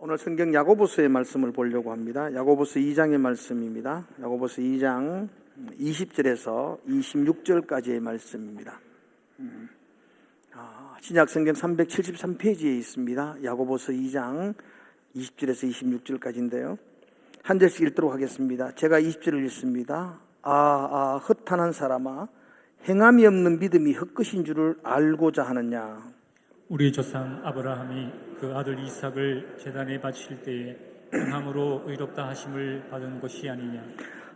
오늘 성경 야고보서의 말씀을 보려고 합니다. 야고보서 2장의 말씀입니다. 야고보서 2장 20절에서 26절까지의 말씀입니다. 음, 아, 신약 성경 373페이지에 있습니다. 야고보서 2장 20절에서 26절까지인데요. 한 절씩 읽도록 하겠습니다. 제가 20절을 읽습니다. 아, 아, 헛한한 사람아, 행함이 없는 믿음이 헛것인 줄을 알고자 하느냐. 우리 조상 아브라함이 그 아들 이삭을 제단에 바칠 때에 행함으로 의롭다 하심을 받은 것이 아니냐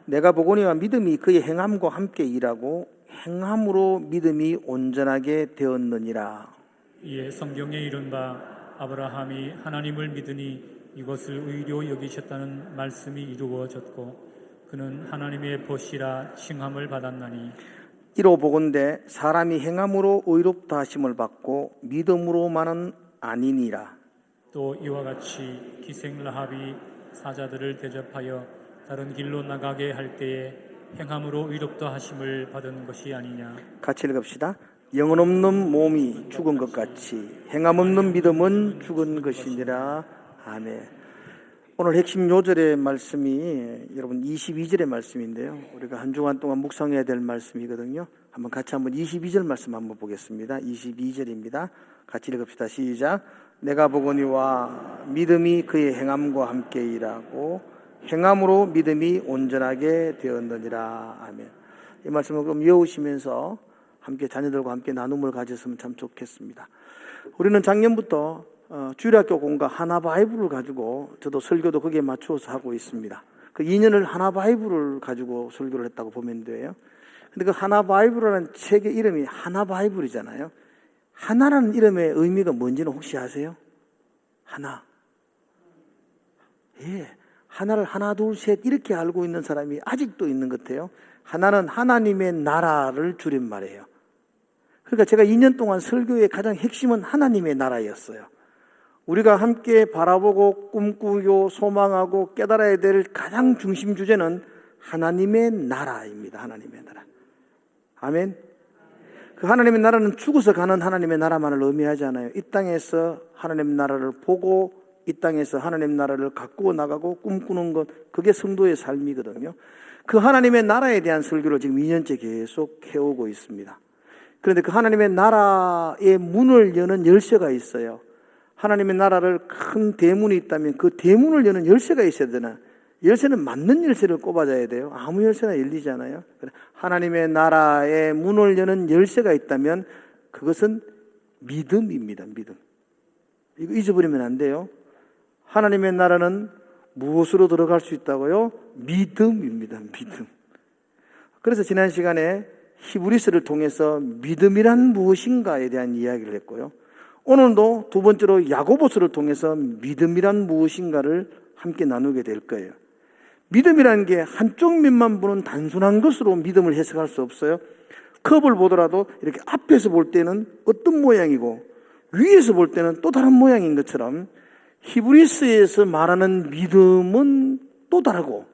내가 보거니와 믿음이 그의 행함과 함께 일하고 행함으로 믿음이 온전하게 되었느니라. 이에 성경에 이른 바 아브라함이 하나님을 믿으니 이것을 의료 여기셨다는 말씀이 이루어졌고 그는 하나님의 보시라 칭함을 받았나니 이로 보건대 사람이 행함으로 의롭다 하심을 받고 믿음으로만은 아니니라. 또 이와 같이 기생 라합이 사자들을 대접하여 다른 길로 나가게 할 때에 행함으로 의롭다 하심을 받은 것이 아니냐 같이 읽읍시다. 영혼 없는 몸이 죽은 것 같이 행함 없는 믿음은 죽은 것이니라. 아멘. 오늘 핵심 요절의 말씀이 여러분 22절의 말씀인데요. 우리가 한 주간 동안 묵상해야 될 말씀이거든요. 한번 같이 한번 22절 말씀 한번 보겠습니다. 22절입니다. 같이 읽읍시다. 시작. 내가 보거니와 믿음이 그의 행함과 함께 일하고 행함으로 믿음이 온전하게 되었느니라. 아멘. 이 말씀을 그럼 외우시면서 함께 자녀들과 함께 나눔을 가졌으면 참 좋겠습니다. 우리는 작년부터 어, 주일학교 공과 하나 바이블을 가지고 저도 설교도 거기에 맞추어서 하고 있습니다. 그 2년을 하나 바이블을 가지고 설교를 했다고 보면 돼요. 근데 그 하나 바이블이라는 책의 이름이 하나 바이블이잖아요. 하나라는 이름의 의미가 뭔지는 혹시 아세요? 하나. 예. 하나를 하나, 둘, 셋 이렇게 알고 있는 사람이 아직도 있는 것 같아요. 하나는 하나님의 나라를 줄임말이에요. 그러니까 제가 2년 동안 설교의 가장 핵심은 하나님의 나라였어요. 우리가 함께 바라보고 꿈꾸고 소망하고 깨달아야 될 가장 중심 주제는 하나님의 나라입니다. 하나님의 나라. 아멘. 그 하나님의 나라는 죽어서 가는 하나님의 나라만을 의미하지 않아요. 이 땅에서 하나님 나라를 보고 이 땅에서 하나님 나라를 가꾸어 나가고 꿈꾸는 것, 그게 성도의 삶이거든요. 그 하나님의 나라에 대한 설교를 지금 2년째 계속 해오고 있습니다. 그런데 그 하나님의 나라의 문을 여는 열쇠가 있어요. 하나님의 나라를 큰 대문이 있다면 그 대문을 여는 열쇠가 있어야 되나? 열쇠는 맞는 열쇠를 꼽아줘야 돼요. 아무 열쇠나 열리잖아요. 하나님의 나라의 문을 여는 열쇠가 있다면 그것은 믿음입니다. 믿음. 이거 잊어버리면 안 돼요. 하나님의 나라는 무엇으로 들어갈 수 있다고요? 믿음입니다. 믿음. 그래서 지난 시간에 히브리스를 통해서 믿음이란 무엇인가에 대한 이야기를 했고요. 오늘도 두 번째로 야고보스를 통해서 믿음이란 무엇인가를 함께 나누게 될 거예요. 믿음이라는 게 한쪽 면만 보는 단순한 것으로 믿음을 해석할 수 없어요. 컵을 보더라도 이렇게 앞에서 볼 때는 어떤 모양이고 위에서 볼 때는 또 다른 모양인 것처럼 히브리스에서 말하는 믿음은 또 다르고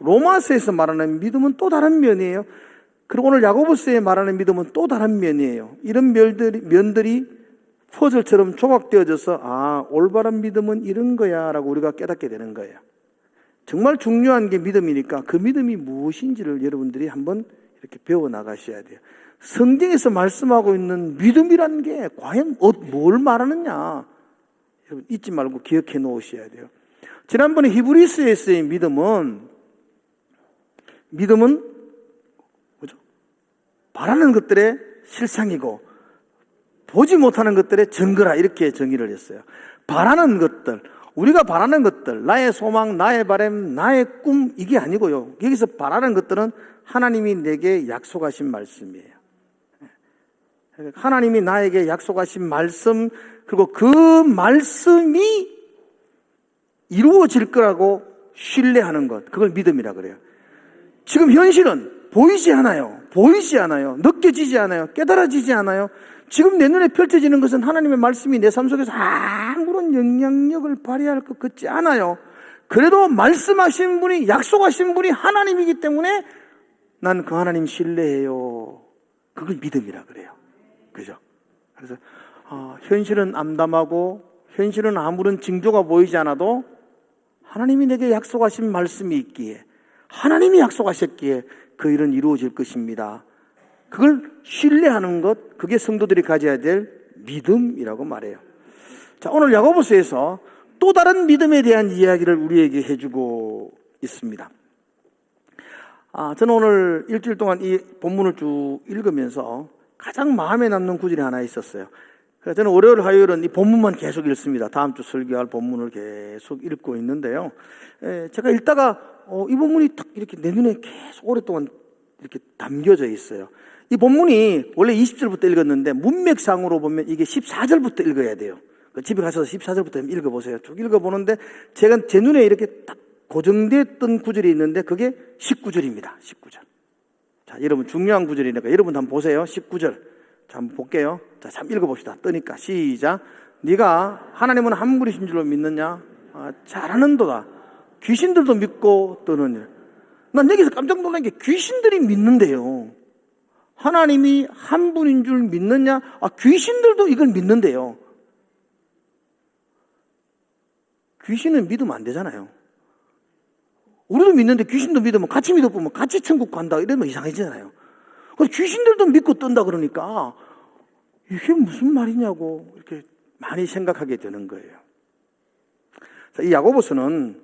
로마서에서 말하는 믿음은 또 다른 면이에요. 그리고 오늘 야고보스에 말하는 믿음은 또 다른 면이에요. 이런 면들이, 면들이 퍼즐처럼 조각되어져서 아 올바른 믿음은 이런 거야라고 우리가 깨닫게 되는 거예요. 정말 중요한 게 믿음이니까 그 믿음이 무엇인지를 여러분들이 한번 이렇게 배워 나가셔야 돼요. 성경에서 말씀하고 있는 믿음이라는 게 과연 어, 뭘 말하느냐 여러분 잊지 말고 기억해 놓으셔야 돼요. 지난번에 히브리스에서의 믿음은 믿음은 뭐죠? 바라는 것들의 실상이고 보지 못하는 것들의 증거라 이렇게 정의를 했어요. 바라는 것들, 우리가 바라는 것들, 나의 소망, 나의 바람, 나의 꿈 이게 아니고요. 여기서 바라는 것들은 하나님이 내게 약속하신 말씀이에요. 하나님이 나에게 약속하신 말씀 그리고 그 말씀이 이루어질 거라고 신뢰하는 것 그걸 믿음이라 그래요. 지금 현실은 보이지 않아요. 보이지 않아요. 느껴지지 않아요. 깨달아지지 않아요. 지금 내 눈에 펼쳐지는 것은 하나님의 말씀이 내 삶 속에서 아무런 영향력을 발휘할 것 같지 않아요. 그래도 말씀하신 분이, 약속하신 분이 하나님이기 때문에 난 그 하나님 신뢰해요. 그걸 믿음이라 그래요. 그죠? 그래서, 어, 현실은 암담하고, 현실은 아무런 징조가 보이지 않아도 하나님이 내게 약속하신 말씀이 있기에 하나님이 약속하셨기에 그 일은 이루어질 것입니다. 그걸 신뢰하는 것, 그게 성도들이 가져야 될 믿음이라고 말해요. 자, 오늘 야고보서에서 또 다른 믿음에 대한 이야기를 우리에게 해주고 있습니다. 아, 저는 오늘 일주일 동안 이 본문을 쭉 읽으면서 가장 마음에 남는 구절이 하나 있었어요. 그래서 저는 월요일, 화요일은 이 본문만 계속 읽습니다. 다음 주 설교할 본문을 계속 읽고 있는데요. 에, 제가 읽다가 어, 이 본문이 딱 이렇게 내 눈에 계속 오랫동안 이렇게 담겨져 있어요. 이 본문이 원래 20절부터 읽었는데 문맥상으로 보면 이게 14절부터 읽어야 돼요. 그 집에 가서 14절부터 읽어보세요. 쭉 읽어보는데 제가 제 눈에 이렇게 딱 고정됐던 구절이 있는데 그게 19절입니다. 19절. 자, 여러분 중요한 구절이니까 여러분 한번 보세요. 19절. 자, 한번 볼게요. 자, 참 읽어봅시다. 뜨니까 시작. 네가 하나님은 한 분이신 줄로 믿느냐? 아, 잘하는도다. 귀신들도 믿고 떠느냐? 난 여기서 깜짝 놀란 게 귀신들이 믿는데요. 하나님이 한 분인 줄 믿느냐? 아, 귀신들도 이걸 믿는데요. 귀신은 믿으면 안 되잖아요. 우리도 믿는데 귀신도 믿으면 같이 믿어보면 같이 천국 간다 이러면 이상해지잖아요. 귀신들도 믿고 뜬다 그러니까 이게 무슨 말이냐고 이렇게 많이 생각하게 되는 거예요. 자, 이 야고보서는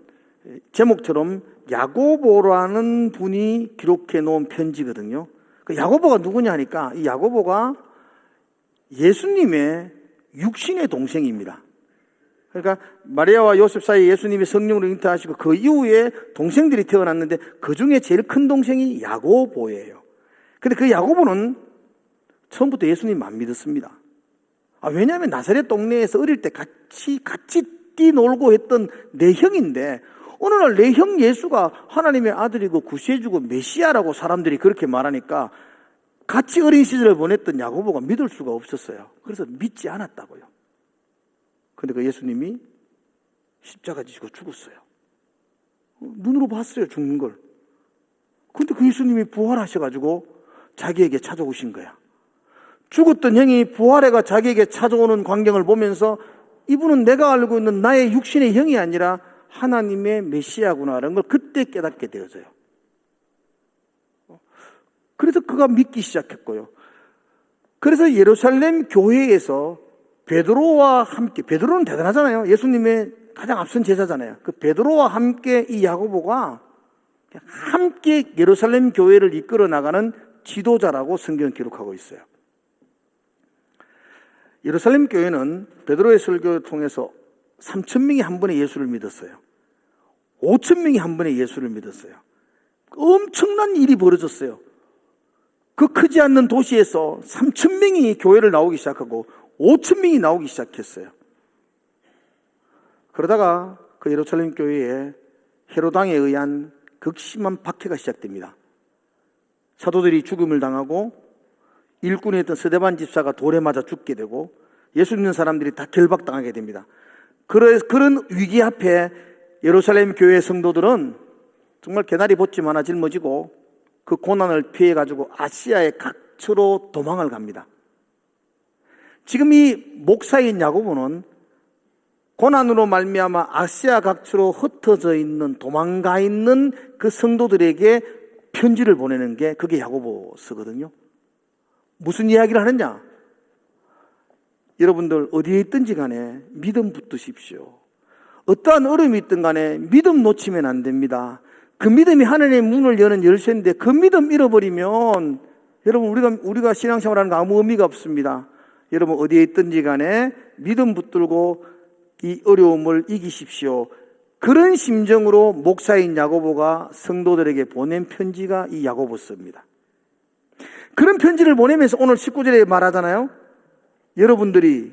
제목처럼 야고보라는 분이 기록해 놓은 편지거든요. 그 야고보가 누구냐 하니까 이 야고보가 예수님의 육신의 동생입니다. 그러니까 마리아와 요셉 사이에 예수님이 성령으로 잉태하시고 그 이후에 동생들이 태어났는데 그 중에 제일 큰 동생이 야고보예요. 근데 그 야고보는 처음부터 예수님 안 믿었습니다. 아, 왜냐하면 나사렛 동네에서 어릴 때 같이 같이 뛰놀고 했던 내 형인데 어느 날내형 예수가 하나님의 아들이고 구세주고 메시아라고 사람들이 그렇게 말하니까 같이 어린 시절을 보냈던 야고보가 믿을 수가 없었어요. 그래서 믿지 않았다고요. 근데 그 예수님이 십자가 지시고 죽었어요. 눈으로 봤어요, 죽는 걸. 근데 그 예수님이 부활하셔가지고 자기에게 찾아오신 거야. 죽었던 형이 부활해가 자기에게 찾아오는 광경을 보면서 이분은 내가 알고 있는 나의 육신의 형이 아니라 하나님의 메시아구나라는 걸 그때 깨닫게 되어져요. 그래서 그가 믿기 시작했고요. 그래서 예루살렘 교회에서 베드로와 함께 베드로는 대단하잖아요. 예수님의 가장 앞선 제자잖아요. 그 베드로와 함께 이 야고보가 함께 예루살렘 교회를 이끌어 나가는 지도자라고 성경 기록하고 있어요. 예루살렘 교회는 베드로의 설교를 통해서 3천 명이 한 번에 예수를 믿었어요. 5천 명이 한 번에 예수를 믿었어요. 엄청난 일이 벌어졌어요. 그 크지 않는 도시에서 3천 명이 교회를 나오기 시작하고 5천 명이 나오기 시작했어요. 그러다가 그 예루살렘 교회에 헤로당에 의한 극심한 박해가 시작됩니다. 사도들이 죽음을 당하고 일꾼이 했던 스데반 집사가 돌에 맞아 죽게 되고 예수 믿는 사람들이 다 결박당하게 됩니다. 그런 위기 앞에 예루살렘 교회 성도들은 정말 개나리 보침 하나 짊어지고 그 고난을 피해 가지고 아시아의 각처로 도망을 갑니다. 지금 이 목사인 야고보는 고난으로 말미암아 아시아 각처로 흩어져 있는 도망가 있는 그 성도들에게 편지를 보내는 게 그게 야고보서거든요. 무슨 이야기를 하느냐? 여러분들 어디에 있든지 간에 믿음 붙드십시오. 어떠한 어려움이 있든 간에 믿음 놓치면 안 됩니다. 그 믿음이 하나님의 문을 여는 열쇠인데 그 믿음 잃어버리면 여러분 우리가 우리가 신앙생활하는 거 아무 의미가 없습니다. 여러분 어디에 있든지 간에 믿음 붙들고 이 어려움을 이기십시오. 그런 심정으로 목사인 야고보가 성도들에게 보낸 편지가 이 야고보서입니다. 그런 편지를 보내면서 오늘 19절에 말하잖아요. 여러분들이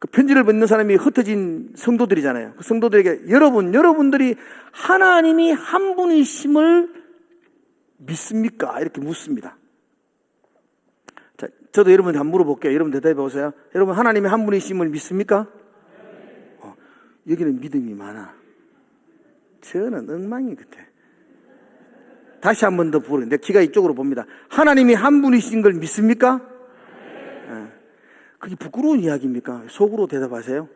그 편지를 받는 사람이 흩어진 성도들이잖아요. 그 성도들에게 여러분, 여러분들이 하나님이 한 분이심을 믿습니까? 이렇게 묻습니다. 자, 저도 여러분한테 한번 물어볼게요. 여러분 대답해 보세요. 여러분 하나님이 한 분이심을 믿습니까? 어, 여기는 믿음이 많아. 저는 엉망이 같아. 다시 한 번 더 부르. 내 귀가 이쪽으로 봅니다. 하나님이 한 분이신 걸 믿습니까? 예. 그게 부끄러운 이야기입니까? 속으로 대답하세요.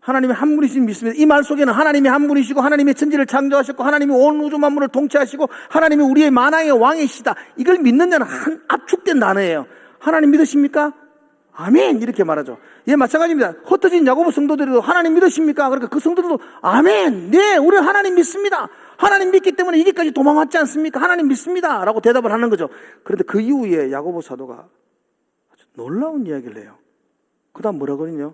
하나님이 한 분이신 믿습니다. 이 말 속에는 하나님이 한 분이시고 하나님의 천지를 창조하셨고 하나님이 온 우주 만물을 통치하시고 하나님이 우리의 만왕의 왕이시다. 이걸 믿는 자는 한 압축된 단어예요. 하나님 믿으십니까? 아멘 이렇게 말하죠. 예 마찬가지입니다. 흩어진 야고보 성도들도 하나님 믿으십니까? 그러니까 그 성도들도 아멘. 네, 우리 하나님 믿습니다. 하나님 믿기 때문에 이기까지 도망왔지 않습니까? 하나님 믿습니다라고 대답을 하는 거죠. 그런데 그 이후에 야고보 사도가 놀라운 이야기를 해요. 그 다음 뭐라 그러냐?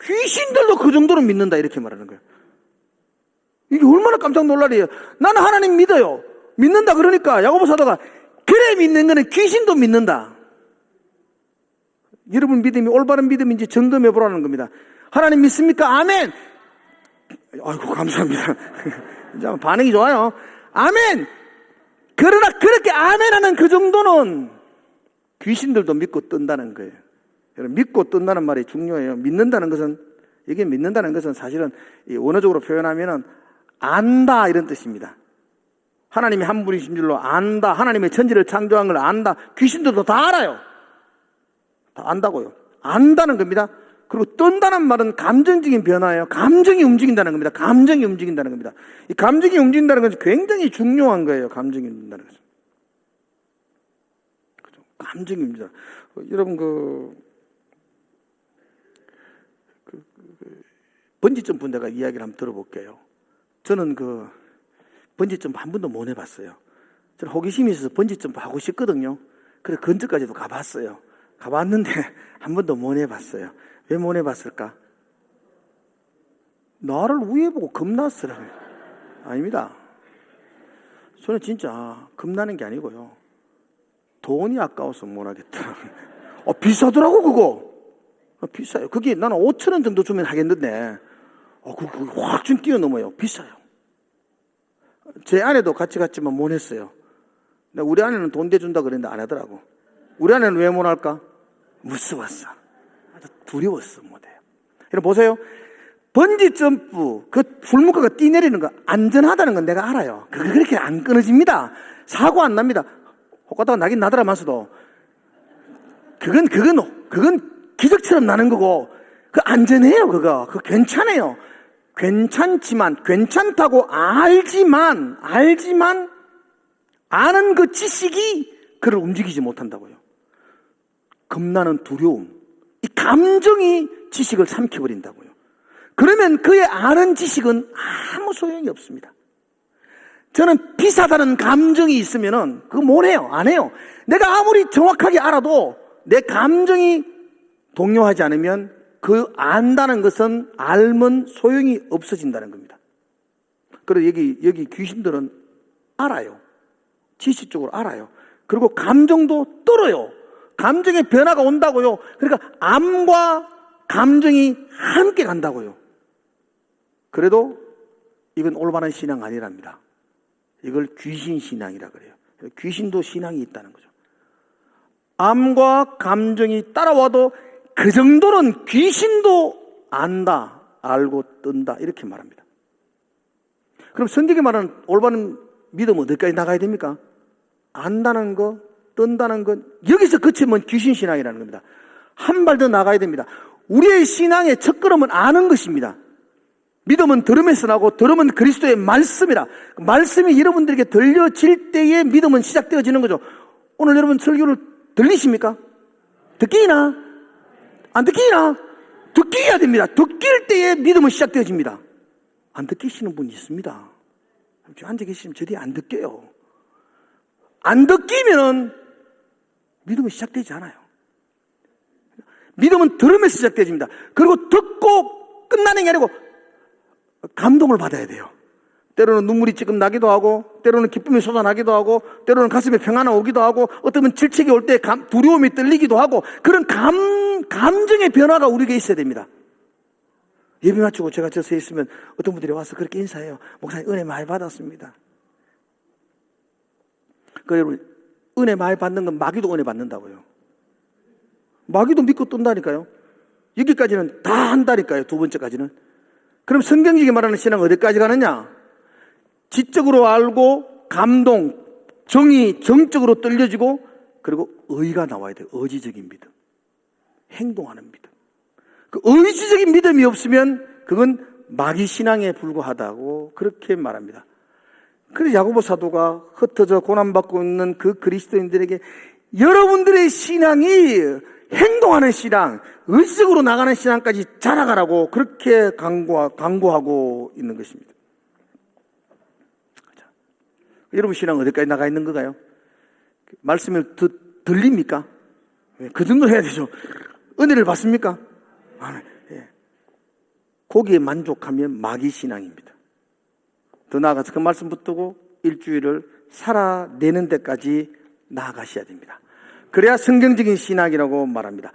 귀신들도 그 정도로 믿는다 이렇게 말하는 거예요. 이게 얼마나 깜짝 놀라리요. 나는 하나님 믿어요. 믿는다 그러니까 야고보 사도가 그래 믿는 거는 귀신도 믿는다. 여러분 믿음이 올바른 믿음인지 점검해 보라는 겁니다. 하나님 믿습니까? 아멘. 아이고 감사합니다. 반응이 좋아요. 아멘. 그러나 그렇게 아멘 하는 그 정도는 귀신들도 믿고 뜬다는 거예요. 여러분 믿고 뜬다는 말이 중요해요. 믿는다는 것은 이게 믿는다는 것은 사실은 이 원어적으로 표현하면은 안다 이런 뜻입니다. 하나님이 한 분이신 줄로 안다. 하나님의 천지를 창조한 걸 안다. 귀신들도 다 알아요. 다 안다고요. 안다는 겁니다. 그리고 뜬다는 말은 감정적인 변화예요. 감정이 움직인다는 겁니다. 감정이 움직인다는 겁니다. 이 감정이 움직인다는 것은 굉장히 중요한 거예요. 감정이 움직인다는 것은. 움직인다. 어, 여러분 그, 그, 그 번지점프 내가 이야기를 한번 들어볼게요. 저는 그 번지점프 한 번도 못 해봤어요. 저는 호기심이 있어서 번지점프 하고 싶거든요. 그래서 근처까지도 가봤어요. 가봤는데 한 번도 못 해봤어요. 왜 못 해봤을까? 나를 위에 보고 겁났으라. 아닙니다. 저는 진짜 겁나는 게 아니고요. 돈이 아까워서 못 하겠다. 어, 비싸더라고, 그거. 어, 비싸요. 그게 나는 5천 원 정도 주면 하겠는데, 어, 그거 확좀 뛰어넘어요. 비싸요. 제 아내도 같이 갔지만 못 했어요. 우리 아내는 돈 대준다 그랬는데 안 하더라고. 우리 아내는 왜 못 할까? 무서웠어. 아주 두려웠어, 못 해요. 여러분 보세요. 번지 점프, 그 풀무가가 뛰내리는 거 안전하다는 건 내가 알아요. 그거 그렇게 안 끊어집니다. 사고 안 납니다. 혹가다가 나긴 나더라마서도. 그건, 그건, 그건 기적처럼 나는 거고, 그 안전해요, 그거. 그거 괜찮아요. 괜찮지만, 괜찮다고 알지만, 알지만, 아는 그 지식이 그를 움직이지 못한다고요. 겁나는 두려움. 이 감정이 지식을 삼켜버린다고요. 그러면 그의 아는 지식은 아무 소용이 없습니다. 저는 비싸다는 감정이 있으면은 그거 못 해요. 안 해요. 내가 아무리 정확하게 알아도 내 감정이 동요하지 않으면 그 안다는 것은 알면 소용이 없어진다는 겁니다. 그래서 여기, 여기 귀신들은 알아요. 지식적으로 알아요. 그리고 감정도 떨어요. 감정의 변화가 온다고요. 그러니까 암과 감정이 함께 간다고요. 그래도 이건 올바른 신앙 아니랍니다. 이걸 귀신 신앙이라 그래요. 귀신도 신앙이 있다는 거죠. 암과 감정이 따라와도 그 정도는 귀신도 안다, 알고 뜬다 이렇게 말합니다. 그럼 성경이 말하는 올바른 믿음 어디까지 나가야 됩니까? 안다는 거, 뜬다는 건 여기서 그치면 귀신 신앙이라는 겁니다. 한 발 더 나가야 됩니다. 우리의 신앙의 첫걸음은 아는 것입니다. 믿음은 들음에서 나고 들음은 그리스도의 말씀이라. 그 말씀이 여러분들에게 들려질 때에 믿음은 시작되어지는 거죠. 오늘 여러분 설교를 들리십니까? 듣기나? 안 듣기나? 듣기야 됩니다. 듣길 때에 믿음은 시작되어집니다. 안 듣기시는 분 있습니다. 앉아 계시면 저리 안 듣게요. 안 듣기면은 믿음은 시작되지 않아요. 믿음은 들으면서 시작되집니다. 그리고 듣고 끝나는 게 아니고 감동을 받아야 돼요. 때로는 눈물이 지금 나기도 하고, 때로는 기쁨이 솟아나기도 하고, 때로는 가슴에 평안이 오기도 하고, 어쩌면 질책이 올 때 두려움이 떨리기도 하고, 그런 감, 감정의 변화가 우리에게 있어야 됩니다. 예배 마치고 제가 저 서 있으면 어떤 분들이 와서 그렇게 인사해요. 목사님 은혜 많이 받았습니다. 그 여러분, 은혜 많이 받는 건 마귀도 은혜 받는다고요. 마귀도 믿고 뜬다니까요. 여기까지는 다 한다니까요. 두 번째까지는. 그럼 성경적이 말하는 신앙은 어디까지 가느냐? 지적으로 알고 감동, 정이 정적으로 떨려지고 그리고 의가 나와야 돼요. 의지적인 믿음. 행동하는 믿음. 그 의지적인 믿음이 없으면 그건 마귀 신앙에 불과하다고 그렇게 말합니다. 그래서 야고보 사도가 흩어져 고난받고 있는 그 그리스도인들에게 여러분들의 신앙이 행동하는 신앙, 의식으로 나가는 신앙까지 자라가라고 그렇게 강구, 강구하고 있는 것입니다. 자, 여러분 신앙 어디까지 나가 있는 건가요? 말씀을 듣, 들립니까? 예, 그 정도 해야 되죠. 은혜를 받습니까? 아, 예. 거기에 만족하면 마귀 신앙입니다. 더 나아가서 그 말씀 붙들고 일주일을 살아내는 데까지 나아가셔야 됩니다. 그래야 성경적인 신앙이라고 말합니다.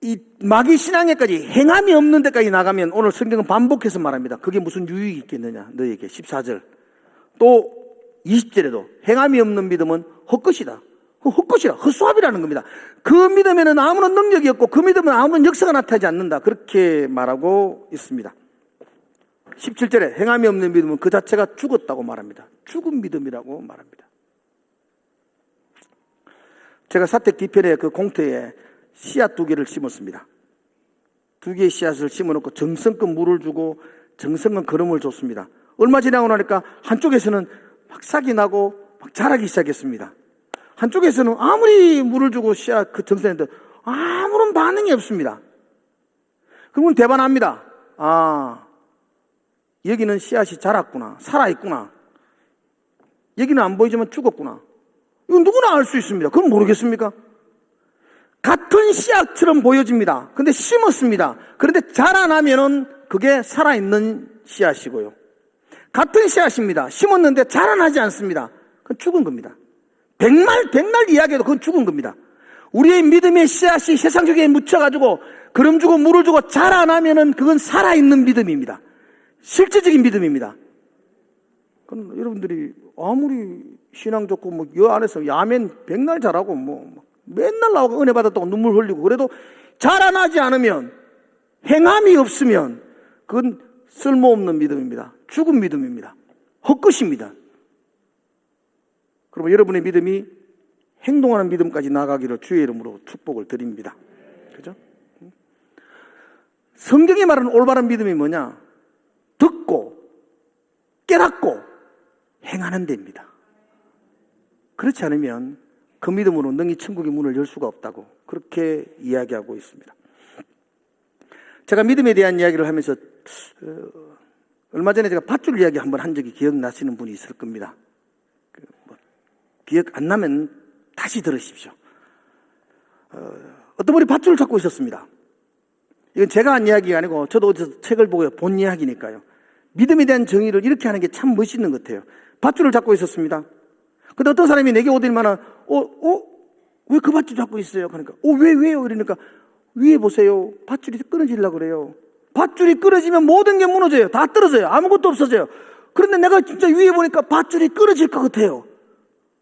이 마귀 신앙에까지 행함이 없는 데까지 나가면 오늘 성경은 반복해서 말합니다. 그게 무슨 유익이 있겠느냐, 너에게. 14절. 또 20절에도 행함이 없는 믿음은 헛것이다. 그 헛것이라, 헛수합이라는 겁니다. 그 믿음에는 아무런 능력이 없고 그 믿음은 아무런 역사가 나타나지 않는다. 그렇게 말하고 있습니다. 17절에 행함이 없는 믿음은 그 자체가 죽었다고 말합니다. 죽은 믿음이라고 말합니다. 제가 사택 뒤편에 그 공터에 씨앗 두 개를 심었습니다. 두 개의 씨앗을 심어놓고 정성껏 물을 주고 정성껏 걸음을 줬습니다. 얼마 지나고 나니까 한쪽에서는 막 싹이 나고 막 자라기 시작했습니다. 한쪽에서는 아무리 물을 주고 씨앗 그 정성했는데 아무런 반응이 없습니다. 그러면 대반합니다. 아, 여기는 씨앗이 자랐구나. 살아있구나. 여기는 안 보이지만 죽었구나. 이건 누구나 알 수 있습니다. 그건 모르겠습니까? 같은 씨앗처럼 보여집니다. 근데 심었습니다. 그런데 자라나면은 그게 살아있는 씨앗이고요. 같은 씨앗입니다. 심었는데 자라나지 않습니다. 그건 죽은 겁니다. 백말, 백날 이야기해도 그건 죽은 겁니다. 우리의 믿음의 씨앗이 세상적에 묻혀가지고 그름 주고 물을 주고 자라나면은 그건 살아있는 믿음입니다. 실제적인 믿음입니다. 그럼 여러분들이 아무리 신앙 좋고 뭐 여 안에서 야멘 백날 잘하고 뭐 맨날 나오고 은혜 받았다고 눈물 흘리고 그래도 자라나지 않으면 행함이 없으면 그건 쓸모없는 믿음입니다. 죽은 믿음입니다. 헛것입니다. 그러면 여러분의 믿음이 행동하는 믿음까지 나가기를 주의 이름으로 축복을 드립니다. 그죠? 성경이 말하는 올바른 믿음이 뭐냐? 듣고 깨닫고 행하는 데입니다. 그렇지 않으면 그 믿음으로 능히 천국의 문을 열 수가 없다고 그렇게 이야기하고 있습니다. 제가 믿음에 대한 이야기를 하면서 어, 얼마 전에 제가 밧줄 이야기 한번 한 적이 기억나시는 분이 있을 겁니다. 그 뭐, 기억 안 나면 다시 들으십시오. 어, 어떤 분이 밧줄을 잡고 있었습니다. 이건 제가 한 이야기가 아니고 저도 어디서 책을 보고 본 이야기니까요. 믿음에 대한 정의를 이렇게 하는 게 참 멋있는 것 같아요. 밧줄을 잡고 있었습니다. 근데 어떤 사람이 내게 오더니만, 어, 어, 왜 그 밧줄 잡고 있어요? 그러니까, 어, 왜, 왜요? 이러니까, 위에 보세요. 밧줄이 끊어지려고 그래요. 밧줄이 끊어지면 모든 게 무너져요. 다 떨어져요. 아무것도 없어져요. 그런데 내가 진짜 위에 보니까 밧줄이 끊어질 것 같아요.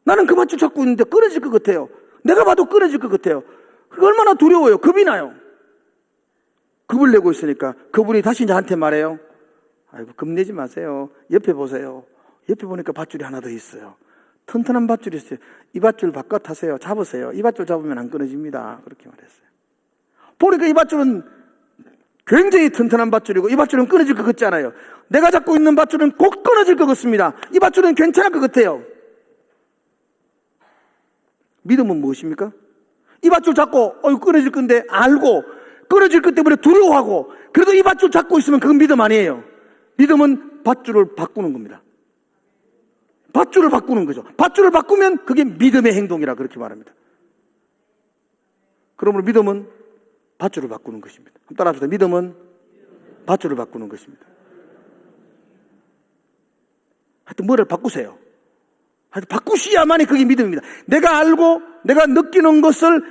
나는 그 밧줄 잡고 있는데 끊어질 것 같아요. 내가 봐도 끊어질 것 같아요. 그게 얼마나 두려워요. 겁이 나요. 겁을 내고 있으니까 그분이 다시 나한테 말해요. 아이고, 겁내지 마세요. 옆에 보세요. 옆에 보니까 밧줄이 하나 더 있어요. 튼튼한 밧줄이 있어요. 이 밧줄 바꿔 타세요. 잡으세요. 이 밧줄 잡으면 안 끊어집니다. 그렇게 말했어요. 보니까 이 밧줄은 굉장히 튼튼한 밧줄이고 이 밧줄은 끊어질 것 같지 않아요. 내가 잡고 있는 밧줄은 곧 끊어질 것 같습니다. 이 밧줄은 괜찮을 것 같아요. 믿음은 무엇입니까? 이 밧줄 잡고 어 끊어질 건데 알고 끊어질 것 때문에 두려워하고 그래도 이 밧줄 잡고 있으면 그건 믿음 아니에요. 믿음은 밧줄을 바꾸는 겁니다. 밧줄을 바꾸는 거죠. 밧줄을 바꾸면 그게 믿음의 행동이라 그렇게 말합니다. 그러므로 믿음은 밧줄을 바꾸는 것입니다. 따라합시다. 믿음은 밧줄을 바꾸는 것입니다. 하여튼 뭐를 바꾸세요. 하여튼 바꾸셔야만이 그게 믿음입니다. 내가 알고 내가 느끼는 것을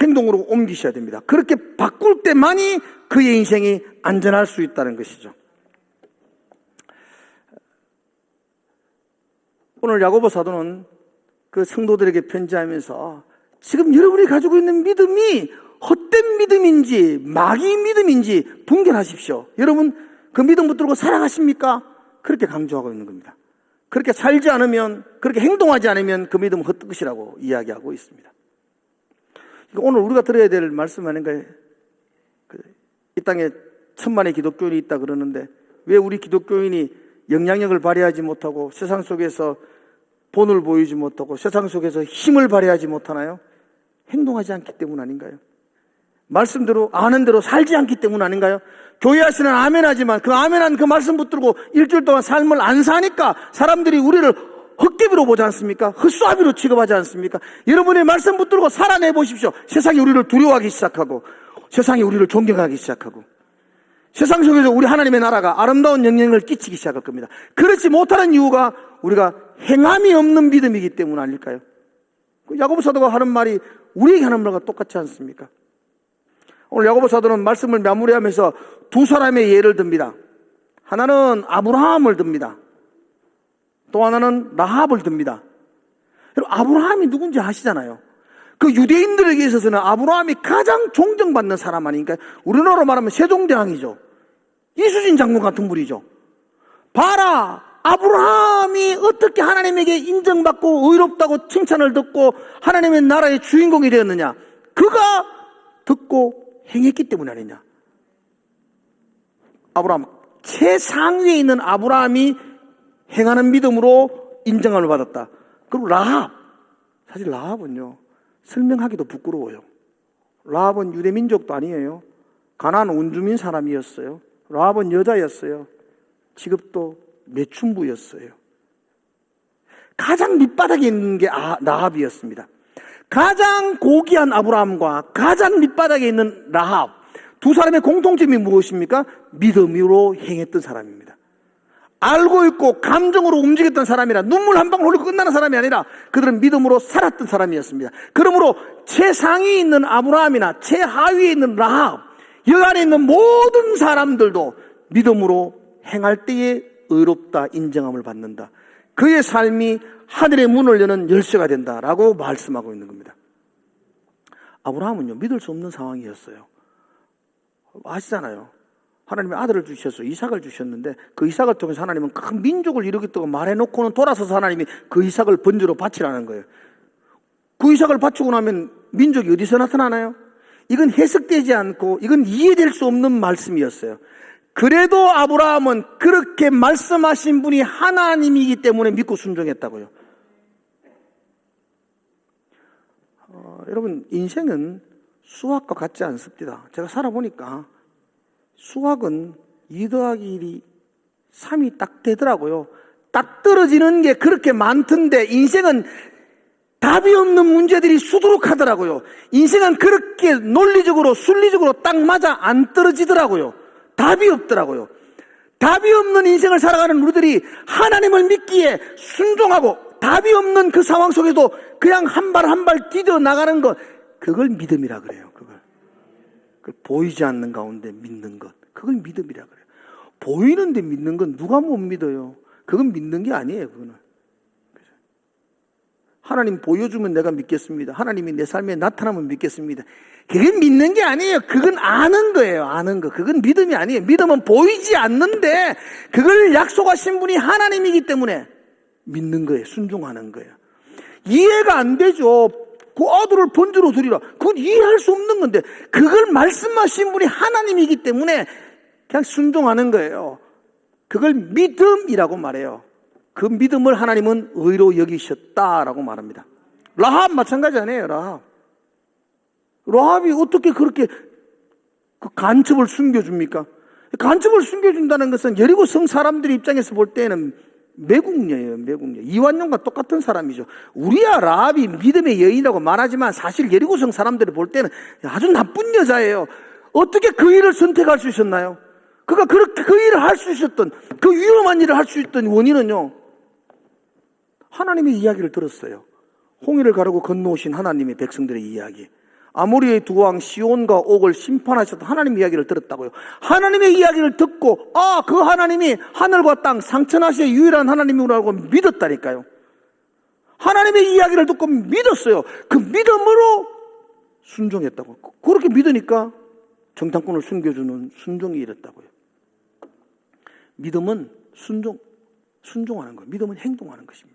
행동으로 옮기셔야 됩니다. 그렇게 바꿀 때만이 그의 인생이 안전할 수 있다는 것이죠. 오늘 야고보 사도는 그 성도들에게 편지하면서 지금 여러분이 가지고 있는 믿음이 헛된 믿음인지 마귀 믿음인지 분별하십시오. 여러분 그 믿음 붙들고 살아가십니까? 그렇게 강조하고 있는 겁니다. 그렇게 살지 않으면 그렇게 행동하지 않으면 그 믿음은 헛된 것이라고 이야기하고 있습니다. 오늘 우리가 들어야 될 말씀 아닌가요? 그이 땅에 천만의 기독교인이 있다 그러는데 왜 우리 기독교인이 영향력을 발휘하지 못하고 세상 속에서 본을 보이지 못하고 세상 속에서 힘을 발휘하지 못하나요? 행동하지 않기 때문 아닌가요? 말씀대로 아는 대로 살지 않기 때문 아닌가요? 교회 하시는 아멘하지만 그 아멘한 그 말씀 붙들고 일주일 동안 삶을 안 사니까 사람들이 우리를 헛개비로 보지 않습니까? 헛수아비로 취급하지 않습니까? 여러분의 말씀 붙들고 살아내 보십시오. 세상이 우리를 두려워하기 시작하고 세상이 우리를 존경하기 시작하고 세상 속에서 우리 하나님의 나라가 아름다운 영향을 끼치기 시작할 겁니다. 그렇지 못하는 이유가 우리가 행함이 없는 믿음이기 때문 아닐까요? 그 야고보 사도가 하는 말이 우리에게 하는 말과 똑같지 않습니까? 오늘 야고보 사도는 말씀을 마무리하면서 두 사람의 예를 듭니다. 하나는 아브라함을 듭니다. 또 하나는 라합을 듭니다. 아브라함이 누군지 아시잖아요. 그 유대인들에게 있어서는 아브라함이 가장 존경받는 사람 아닌가요? 우리나라로 말하면 세종대왕이죠. 이수진 장군 같은 분이죠. 봐라! 아브라함이 어떻게 하나님에게 인정받고 의롭다고 칭찬을 듣고 하나님의 나라의 주인공이 되었느냐? 그가 듣고 행했기 때문 아니냐? 아브라함, 최상 위에 있는 아브라함이 행하는 믿음으로 인정함을 받았다. 그리고 라합. 사실 라합은요, 설명하기도 부끄러워요. 라합은 유대 민족도 아니에요. 가나안 원주민 사람이었어요. 라합은 여자였어요. 직업도 매춘부였어요. 가장 밑바닥에 있는 게 아, 라합이었습니다. 가장 고귀한 아브라함과 가장 밑바닥에 있는 라합 두 사람의 공통점이 무엇입니까? 믿음으로 행했던 사람입니다. 알고 있고 감정으로 움직였던 사람이라 눈물 한 방울 흘리고 끝나는 사람이 아니라 그들은 믿음으로 살았던 사람이었습니다. 그러므로 최상위에 있는 아브라함이나 최하위에 있는 라합 여 안에 있는 모든 사람들도 믿음으로 행할 때에 의롭다 인정함을 받는다. 그의 삶이 하늘의 문을 여는 열쇠가 된다라고 말씀하고 있는 겁니다. 아브라함은요 믿을 수 없는 상황이었어요. 아시잖아요. 하나님이 아들을 주셨어요. 이삭을 주셨는데 그 이삭을 통해서 하나님은 큰 민족을 이루겠다고 말해놓고는 돌아서서 하나님이 그 이삭을 번주로 바치라는 거예요. 그 이삭을 바치고 나면 민족이 어디서 나타나나요? 이건 해석되지 않고 이건 이해될 수 없는 말씀이었어요. 그래도 아브라함은 그렇게 말씀하신 분이 하나님이기 때문에 믿고 순종했다고요. 어, 여러분 인생은 수학과 같지 않습니다. 제가 살아보니까 수학은 2 더하기 1이 3이 딱 되더라고요. 딱 떨어지는 게 그렇게 많던데 인생은 답이 없는 문제들이 수두룩하더라고요. 인생은 그렇게 논리적으로 순리적으로 딱 맞아 안 떨어지더라고요. 답이 없더라고요. 답이 없는 인생을 살아가는 우리들이 하나님을 믿기에 순종하고 답이 없는 그 상황 속에도 그냥 한 발 한 발 뛰어 나가는 것 그걸 믿음이라 그래요. 그걸. 그걸 보이지 않는 가운데 믿는 것 그걸 믿음이라 그래요. 보이는데 믿는 건 누가 못 믿어요. 그건 믿는 게 아니에요. 그거는. 하나님 보여주면 내가 믿겠습니다. 하나님이 내 삶에 나타나면 믿겠습니다. 그게 믿는 게 아니에요. 그건 아는 거예요. 아는 거. 그건 믿음이 아니에요. 믿음은 보이지 않는데 그걸 약속하신 분이 하나님이기 때문에 믿는 거예요. 순종하는 거예요. 이해가 안 되죠. 그 아들을 번주로 드리라. 그건 이해할 수 없는 건데 그걸 말씀하신 분이 하나님이기 때문에 그냥 순종하는 거예요. 그걸 믿음이라고 말해요. 그 믿음을 하나님은 의로 여기셨다라고 말합니다. 라합 마찬가지 아니에요, 라합. 라합이 어떻게 그렇게 그 간첩을 숨겨줍니까? 간첩을 숨겨준다는 것은 여리고 성 사람들 입장에서 볼 때는 매국녀예요, 매국녀. 이완용과 똑같은 사람이죠. 우리야 라합이 믿음의 여인이라고 말하지만 사실 여리고성 사람들이 볼 때는 아주 나쁜 여자예요. 어떻게 그 일을 선택할 수 있었나요? 그가 그렇게 그 일을 할 수 있었던 그 위험한 일을 할 수 있던 원인은요. 하나님의 이야기를 들었어요. 홍해를 가르고 건너오신 하나님의 백성들의 이야기. 아모리의 두 왕 시온과 옥을 심판하셨던 하나님 이야기를 들었다고요. 하나님의 이야기를 듣고 아 그 하나님이 하늘과 땅 상천하시의 유일한 하나님이라고 믿었다니까요. 하나님의 이야기를 듣고 믿었어요. 그 믿음으로 순종했다고. 그렇게 믿으니까 정탐꾼을 숨겨주는 순종이 이랬다고요. 믿음은 순종, 순종하는 거예요. 믿음은 행동하는 것입니다.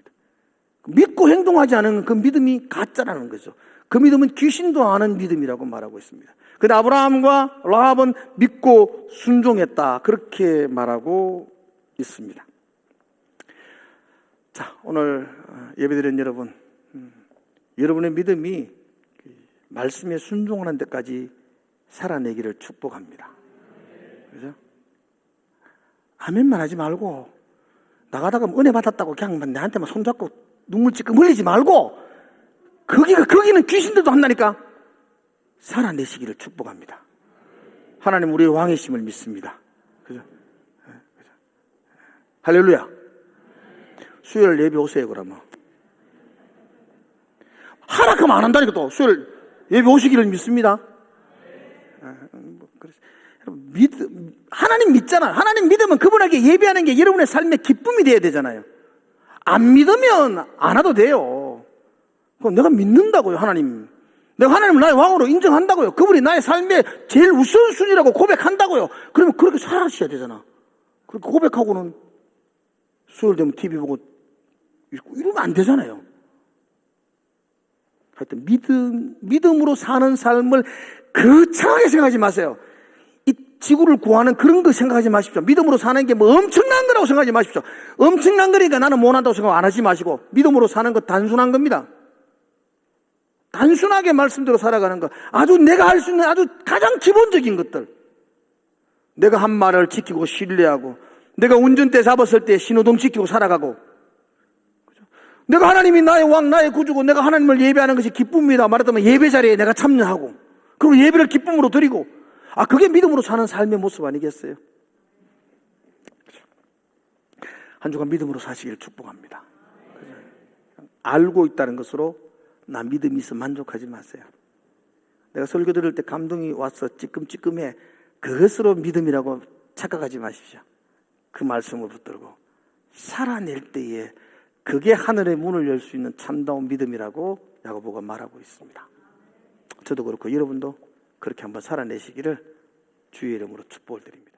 믿고 행동하지 않은 그 믿음이 가짜라는 거죠. 그 믿음은 귀신도 아는 믿음이라고 말하고 있습니다. 근데 아브라함과 라합은 믿고 순종했다. 그렇게 말하고 있습니다. 자, 오늘 어, 예배드린 여러분, 음, 여러분의 믿음이 그 말씀에 순종하는 데까지 살아내기를 축복합니다. 그죠? 아멘만 하지 말고 나가다가 은혜 받았다고 그냥 나한테만 손잡고 눈물 찔끔 흘리지 말고 거기가 거기는 귀신들도 한다니까 살아내시기를 축복합니다. 하나님 우리의 왕이심을 믿습니다. 그죠? 예, 그죠? 할렐루야. 수요일 예배 오세요 그러면. 하락하면 안 한다니까 또 수요일 예배 오시기를 믿습니다. 아, 뭐, 믿, 하나님 믿잖아. 하나님 믿으면 그분에게 예배하는 게 여러분의 삶의 기쁨이 돼야 되잖아요. 안 믿으면 안 와도 돼요. 그럼 내가 믿는다고요, 하나님. 내가 하나님을 나의 왕으로 인정한다고요. 그분이 나의 삶의 제일 우선순위라고 고백한다고요. 그러면 그렇게 살아셔야 되잖아. 그렇게 고백하고는 수요일 되면 TV 보고 이러면 안 되잖아요. 하여튼 믿음, 믿음으로 사는 삶을 거창하게 생각하지 마세요. 이 지구를 구하는 그런 거 생각하지 마십시오. 믿음으로 사는 게 뭐 엄청난 거라고 생각하지 마십시오. 엄청난 거니까 나는 못한다고 생각 안 하지 마시고 믿음으로 사는 거 단순한 겁니다. 단순하게 말씀대로 살아가는 거. 아주 내가 할 수 있는 아주 가장 기본적인 것들. 내가 한 말을 지키고 신뢰하고 내가 운전대 잡았을 때 신호등 지키고 살아가고? 내가 하나님이 나의 왕, 나의 구주고 내가 하나님을 예배하는 것이 기쁨이다 말했다면 예배 자리에 내가 참여하고 그리고 예배를 기쁨으로 드리고 아 그게 믿음으로 사는 삶의 모습 아니겠어요? 한 주간 믿음으로 사시길 축복합니다. 알고 있다는 것으로 나 믿음이 있어 만족하지 마세요. 내가 설교 들을 때 감동이 와서 찌끔찌끔해 그것으로 믿음이라고 착각하지 마십시오. 그 말씀을 붙들고 살아낼 때에 그게 하늘의 문을 열 수 있는 참다운 믿음이라고 야고보가 말하고 있습니다. 저도 그렇고 여러분도 그렇게 한번 살아내시기를 주의 이름으로 축복을 드립니다.